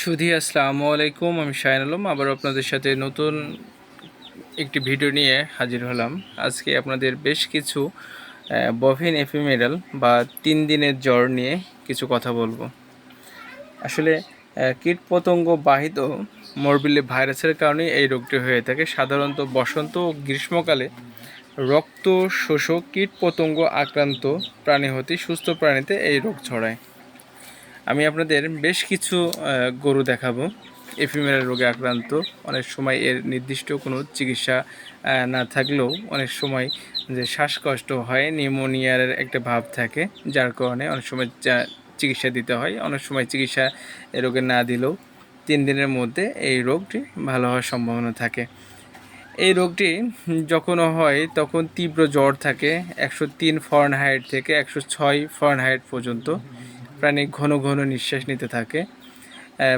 সুধি, আসসালামু আলাইকুম। আমি শাহিন আলম, আবার আপনাদের সাথে নতুন একটি ভিডিও নিয়ে হাজির হলাম। আজকে আপনাদের বেশ কিছু বভিন এফিমেরাল বা তিন দিনের জ্বর নিয়ে কিছু কথা বলব। আসলে কীট পতঙ্গ বাহিত মরবিলি ভাইরাসের কারণে এই রোগটি হয়ে থাকে। সাধারণত বসন্ত ও গ্রীষ্মকালে রক্ত শোষক কীট পতঙ্গ আক্রান্ত প্রাণী হতে সুস্থ প্রাণীতে এই রোগ ছড়ায়। আমি আপনাদের বেশ কিছু গরু দেখাবো। এফিমেরাল রোগে আক্রান্ত, অনেক সময় এর নির্দিষ্ট কোনো চিকিৎসা না থাকলেও অনেক সময় যে শ্বাসকষ্ট হয়, নিউমোনিয়ার একটা ভাব থাকে, যার কারণে অনেক সময় চিকিৎসা দিতে হয়। অনেক সময় চিকিৎসা এ রোগে না দিলেও তিন দিনের মধ্যে এই রোগটি ভালো হওয়ার সম্ভাবনা থাকে। এই রোগটি যখন হয়, তখন তীব্র জ্বর থাকে, একশো তিন ফরেনহাইট থেকে একশো ছয় ফরেনহাইট পর্যন্ত। প্রাণী ঘন ঘন নিঃশ্বাস নিতে থাকে।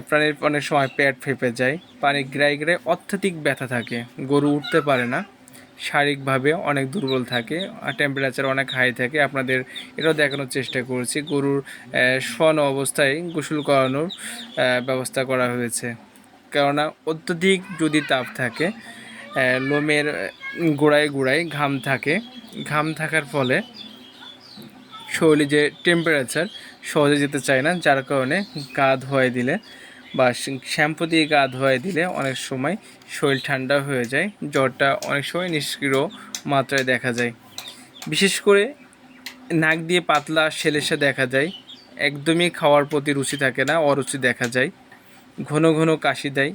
প্রাণীর অনেক সময় পেট ফেপে যায়, পানি গ্রাই গ্রাই অত্যাধিক ব্যথা থাকে। গরু উঠতে পারে না, শারীরিকভাবে অনেক দুর্বল থাকে, আর টেম্পারেচার অনেক হাই থাকে। আপনাদের এটাও দেখানোর চেষ্টা করেছি, গরুর শোয়ানো অবস্থায় গোসল করানোর ব্যবস্থা করা হয়েছে। কেননা অত্যধিক যদি তাপ থাকে লোমের গোড়ায় গোড়ায় ঘাম থাকে। ঘাম থাকার ফলে শরীরে যে টেম্পারেচার সহজে যেতে চায় না, যার কারণে গা ধোয়াই দিলে বা শ্যাম্পু দিয়ে গা ধোয়াই দিলে অনেক সময় শরীর ঠান্ডা হয়ে যায়, জ্বরটা অনেক সময় নিষ্ক্রিয় মাত্রায় দেখা যায়। বিশেষ করে নাক দিয়ে পাতলা সেলেসা দেখা যায়, একদমই খাওয়ার প্রতি রুচি থাকে না, অরুচি দেখা যায়, ঘন ঘন কাশি দেয়।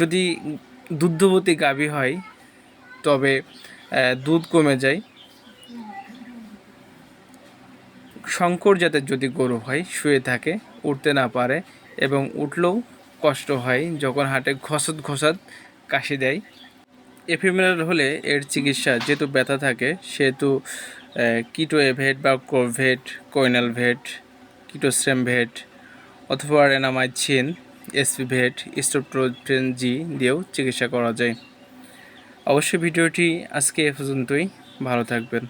যদি দুগ্ধবতী গাভী হয়, তবে দুধ কমে যায় শঙ্কর জাতের যদি গরু হয়, শুয়ে থাকে, উঠতে না পারে এবং উঠলেও কষ্ট হয়, যখন হাটে ঘসত ঘসত কাশি দেয়। এফিমেরাল হলে এর চিকিৎসা, যেহেতু ব্যথা থাকে, সেহেতু কিটো এভেট বা কোভেট, কোইনাল ভেট কিটোস্ট্রেম ভেট অথবা রেনামাইছিন এসপি ভেট স্টোপ্রোফেন জি দিয়েও চিকিৎসা করা যায়। অবশ্যই ভিডিওটি আজকে এ পর্যন্তই। ভালো থাকবেন।